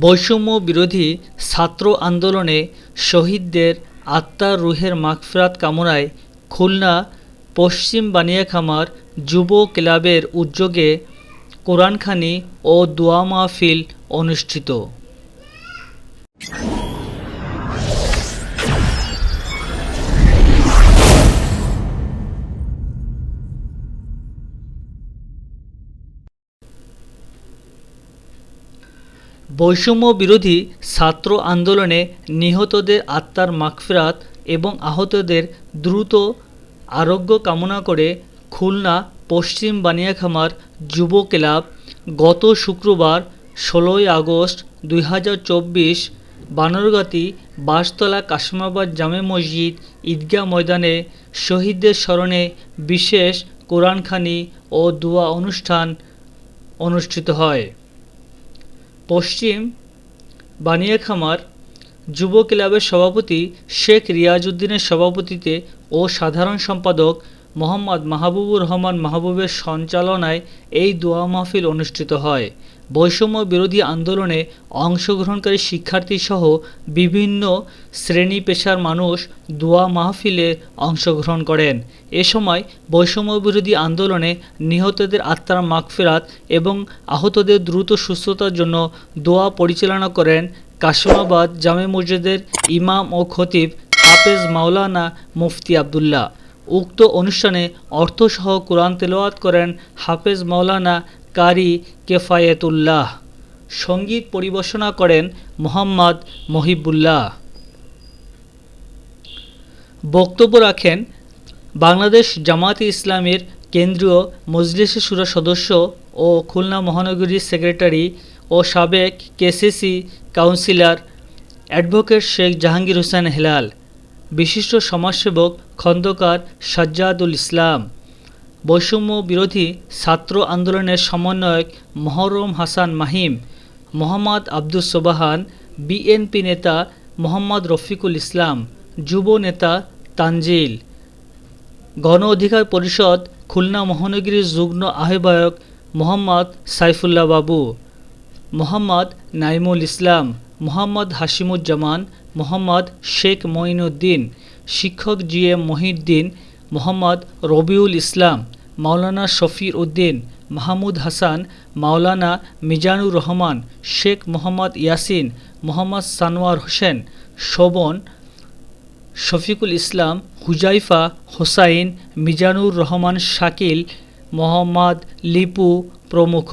বৈষম্য বিরোধী ছাত্র আন্দোলনে শহীদদের আত্মার রুহের মাগফিরাত কামনায় খুলনা, পশ্চিম বানিয়াখামার যুব ক্লাবের উদ্যোগে কোরআনখানি ও দোয়া মাহফিল অনুষ্ঠিত। বৈষম্য বিরোধী ছাত্র আন্দোলনে নিহতদের আত্মার মাগফিরাত এবং আহতদের দ্রুত আরোগ্য কামনা করে খুলনা পশ্চিম বানিয়াখামার যুব ক্লাব গত শুক্রবার ষোলোই আগস্ট দুই হাজার চব্বিশ বানরগাতি বাসতলা কাশমাবাদ জামে মসজিদ ঈদগাহ ময়দানে শহীদদের স্মরণে বিশেষ কোরআনখানি ও দোয়া অনুষ্ঠান অনুষ্ঠিত হয়। পশ্চিম বানিয়াখামার যুব ক্লাবের সভাপতি শেখ রিয়াজউদ্দিনের সভাপতিতে ও সাধারণ সম্পাদক মোহাম্মদ মাহবুবুর রহমান মাহবুবের সঞ্চালনায় এই দোয়া মাহফিল অনুষ্ঠিত হয়। বৈষম্য বিরোধী আন্দোলনে অংশগ্রহণকারী শিক্ষার্থীসহ বিভিন্ন শ্রেণি পেশার মানুষ দোয়া মাহফিলে অংশগ্রহণ করেন। এ সময় বৈষম্য বিরোধী আন্দোলনে নিহতদের আত্মার মাগফিরাত এবং আহতদের দ্রুত সুস্থতার জন্য দোয়া পরিচালনা করেন কাশিমাবাদ জামে মসজিদের ইমাম ও খতিব হাফেজ মাওলানা মুফতি আবদুল্লাহ। উক্ত অনুষ্ঠানে অর্থসহ কোরআন তেলাওয়াত করেন হাফেজ মাওলানা কারি কেফায়েতুল্লাহ। সংগীত পরিবেশনা করেন মোহাম্মদ মহিবুল্লাহ। বক্তব্য রাখেন, বাংলাদেশ জামাতে ইসলামের কেন্দ্রীয় মজলিসে সুরা সদস্য ও খুলনা মহানগরীর সেক্রেটারি ও সাবেক KCC councillor advocate Sheikh Jahangir Hossain Helal. বিশিষ্ট সমাজসেবক খন্দকার সাজ্জাদুল ইসলাম। বৈষম্য বিরোধী ছাত্র আন্দোলনের সমন্বয়ক মহরম হাসান মাহিম, মোহাম্মদ আব্দুস সোবাহান, বিএনপি নেতা মোহাম্মদ রফিকুল ইসলাম, যুব নেতা তানজিল, গণ অধিকার পরিষদ খুলনা মহানগরীর যুগ্ম আহ্বায়ক মোহাম্মদ সাইফুল্লাহ বাবু, মোহাম্মদ নাইমুল ইসলাম, মোহাম্মদ হাসিমুজ্জামান মোহাম্মদ শেখ মঈনুদ্দিন, শিক্ষক জি এম মহিউদ্দিন মোহাম্মদ রবিউল ইসলাম, মাওলানা শফির উদ্দিন, মাহমুদ হাসান, মাওলানা মিজানুর রহমান, শেখ মোহাম্মদ ইয়াসিন, মোহাম্মদ সানোয়ার হোসেন, শোভন, শফিকুল ইসলাম, হুজাইফা হোসাইন, মিজানুর রহমান শাকিল, মোহাম্মদ লিপু প্রমুখ।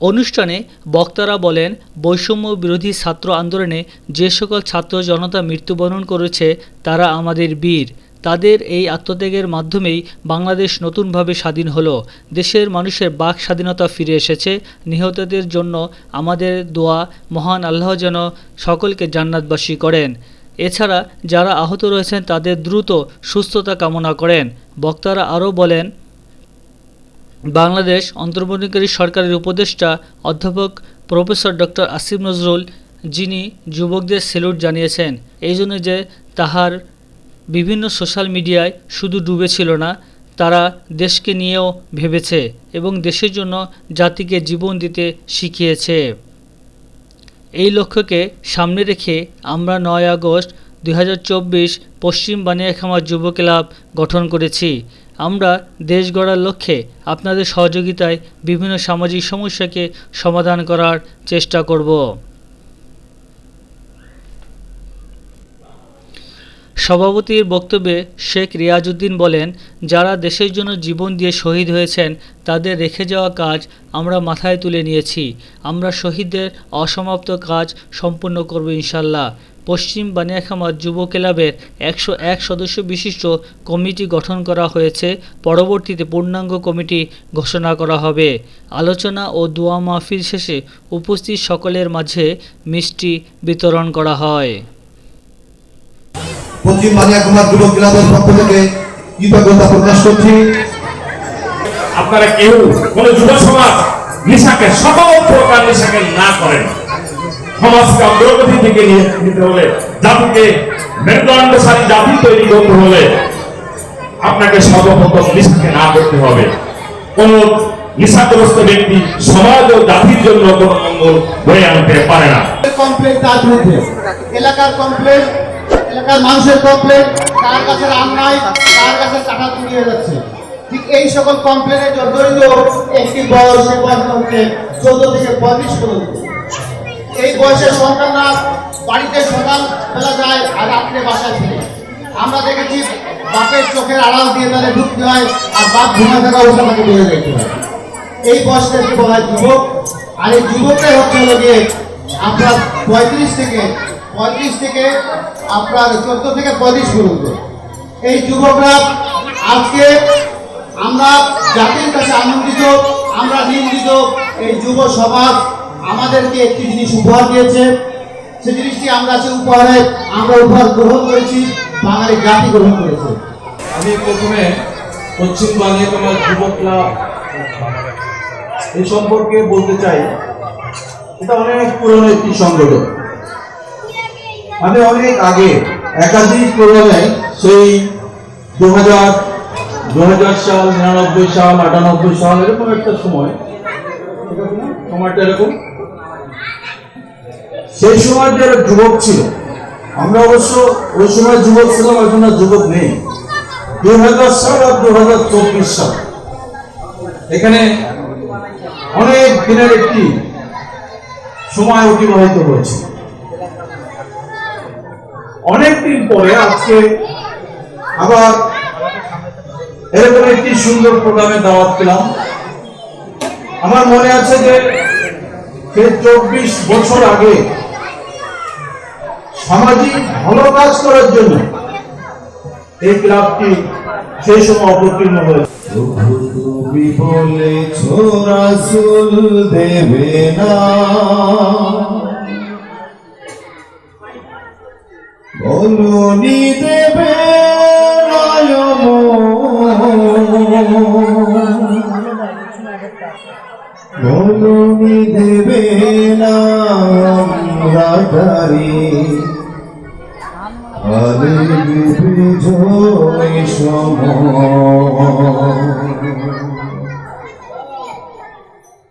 অনুষ্ঠানে বক্তারা বলেন, বৈষম্য বিরোধী ছাত্র আন্দোলনে যে সকল ছাত্র জনতা মৃত্যুবরণ করেছে, তারা আমাদের বীর। তাদের এই আত্মত্যাগের মাধ্যমেই বাংলাদেশ নতুনভাবে স্বাধীন হলো। দেশের মানুষের বাক স্বাধীনতা ফিরে এসেছে। নিহতদের জন্য আমাদের দোয়া মহান আল্লাহ যেন সকলকে জান্নাতবাসী করেন। এছাড়া যারা আহত রয়েছেন, তাদের দ্রুত সুস্থতা কামনা করেন। বক্তারা আরও বলেন বাংলাদেশ অন্তর্বর্তীকারী সরকারের উপদেষ্টা অধ্যাপক প্রফেসর ডক্টর আসিফ নজরুল, যিনি যুবকদের সেলুট জানিয়েছেন। এই জন্য যে তাহার বিভিন্ন সোশ্যাল মিডিয়ায় শুধু ডুবে ছিল না, তারা দেশকে নিয়েও ভেবেছে এবং দেশের জন্য জাতিকে জীবন দিতে শিখিয়েছে। এই লক্ষ্যকে সামনে রেখে আমরা নয় আগস্ট দু হাজার চব্বিশ পশ্চিম বানিয়াখামার যুব ক্লাব গঠন করেছি। আমরা দেশ গড়ার লক্ষ্যে আপনাদের সহযোগিতায় বিভিন্ন সামাজিক সমস্যাকে সমাধান করার চেষ্টা করব। সভাপতির বক্তব্যে শেখ রিয়াজউদ্দিন বলেন, যারা দেশের জন্য জীবন দিয়ে শহীদ হয়েছেন, তাদের রেখে যাওয়া কাজ আমরা মাথায় তুলে নিয়েছি। আমরা শহীদদের অসমাপ্ত কাজ সম্পূর্ণ করব ইনশাল্লাহ। পশ্চিম বানিয়াখামার যুব ক্লাবের একশো এক সদস্য বিশিষ্ট কমিটি গঠন করা হয়েছে। পরবর্তীতে পূর্ণাঙ্গ কমিটি ঘোষণা করা হবে। আলোচনা ও দোয়া মাহফিল শেষে উপস্থিত সকলের মাঝে মিষ্টি বিতরণ করা হয়। পশ্চিম বানিয়াকুমার যুব ক্লাবের পক্ষ থেকে কৃতজ্ঞতা প্রকাশ করছি। আপনারা কেউ কোন যুব সমাজ নেশাকে সকল প্রকার নেশাকে না করেন। সমাজকে অগ্রগতি থেকে নিয়ে নিতে হলে, জাতিকে মেরুদণ্ডশালী জাতি তৈরি করতে হলে আপনাকে সর্বপ্রথম নেশাকে না করতে হবে। কোন নেশাগ্রস্ত ব্যক্তি সমাজ ও জাতির জন্য কোনো মঙ্গল বয়ে আনতে পারে না। কমপ্লেন তার বিরুদ্ধে। এলাকার কমপ্লেন এলাকার মানুষের কমপ্লেন তার কাছে রান্নায় তার কাছে টাকা চুরিয়ে যাচ্ছে। ঠিক এই সকল কমপ্লেনে জর্জরিত একটি বয়স সে চোদ্দ থেকে পঁয়ত্রিশ পর্যন্ত। এই বয়সের সন্তানরা বাড়িতে সকাল বেলা যায় আর রাত্রে বাসায় ফিরে। আমরা দেখেছি বাপের চোখের আড়াল দিয়ে তাদের ঢুকতে হয় আর বাপ ঘুমায় থাকা অবস্থা তাকে বেড়ে যেতে হয়। এই বয়সটাকে বলা হয় যুবক। আর এই যুবকটাই হচ্ছে হলো গিয়ে আপনার পঁয়ত্রিশ থেকে পঁয়ত্রিশ থেকে আপনার চোদ্দ থেকে পঁয়ত্রিশ পর্যন্ত। এই যুবকরা আজকে আমরা জাতির কাছে আনন্দিত আমরা নিন্দিত এই যুব সমাজ আমাদেরকে একটি জিনিস উপহার দিয়েছে। সেই জিনিসটি আমরা সে উপহারে, আমরা উপহার গ্রহণ করেছি, বাঙালি জাতি গ্রহণ করেছে। আমি প্রথমে পশ্চিম বানিয়াতলা যুব ক্লাব এই সম্পর্কে বলতে চাই। এটা অনেক পুরনো একটি সংগঠন। আমি অনেক আগে, একাধিক প্রোগ্রামে সেই দু হাজার দু হাজার সাল, নিরানব্বই সাল, আটানব্বই সাল, এরকম একটা সময়। সময়টা এরকম? সেই সময় যারা যুবক ছিল। আমরা অবশ্য ওই সময় যুবক ছিলাম এখন আর যুবক নেই। দু হাজার সাল আর দু হাজার চব্বিশ সাল। এখানে অনেক দিনের একটি সময় অতিবাহিত হয়েছে। অনেকদিন পরে আজকে আবার এরকম একটি সুন্দর প্রোগ্রামে দাওয়াত পেলাম। আমার মনে আছে যে চব্বিশ বছর আগে সামাজিক ভালো কাজ করার জন্য এই ক্লাবটি সেই সময় অবতীর্ণ হয়েছে। দেবে না। দেবে দেবে না রাজারি।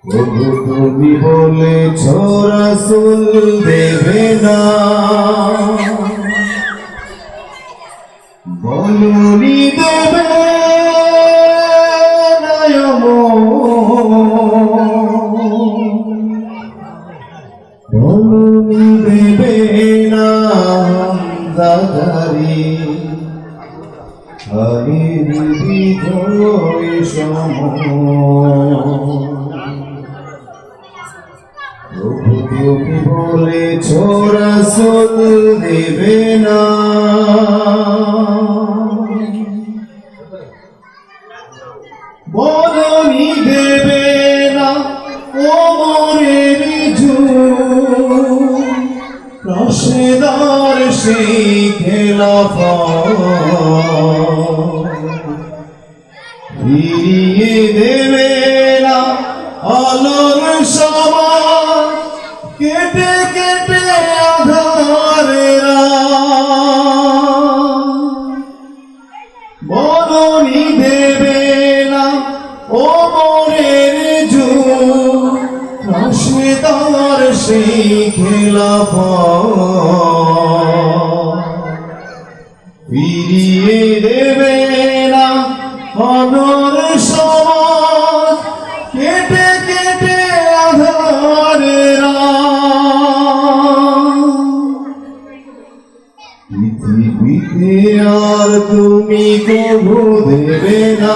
প্রভু তুমি বলে রাসুল দেবে না বলুনি দেবে বলুনি দেবে না দাদারি। বিজয় সম তুমি বলেছ রাসূল দেবে না বলনি দেবে না ও মরের রসেদার সেই খেলা ফিরিয়ে দেবে না আলোর কেটে কেটে আধারেরা বরণি দেবে না ও মনের যুগ রসেদার সেই খেলা তুমি কবু দেবে না।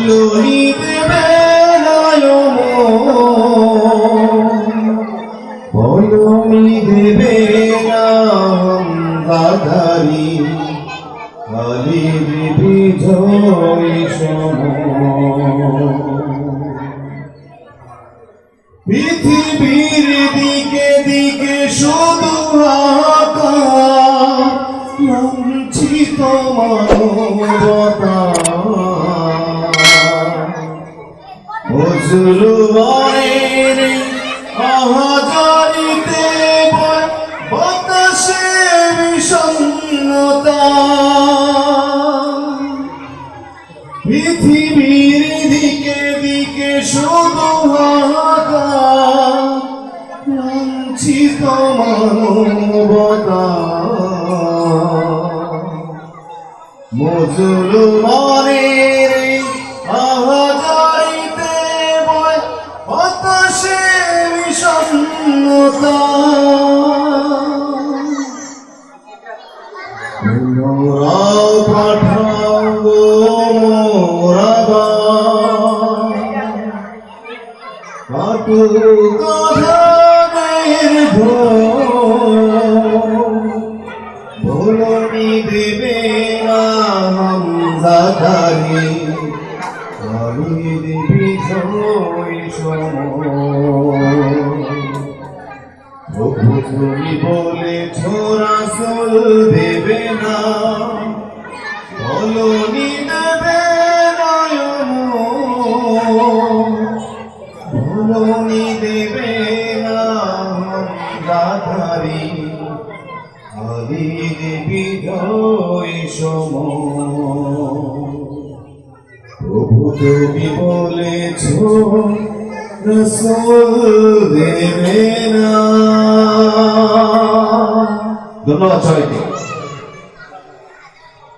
লোহিত পলমি দেবে বাধারি কালির বিজয় সম পৃথিবীর দিকে দিকে সব পৃথিবীর দিকে দিকে শুধু লাঞ্ছিত মানবতা মজুর আহাজারিতে হামজাদারি আমি দেবী সময় সময় প্রভু তুমি বলে ছোড়া সোল দেবে না। বলনি দেবে বলনি দেবে না রাধারি। আদি দেবী জয় সম প্রভু তুমি বলেছ ধন্যবাদ সবাইকে।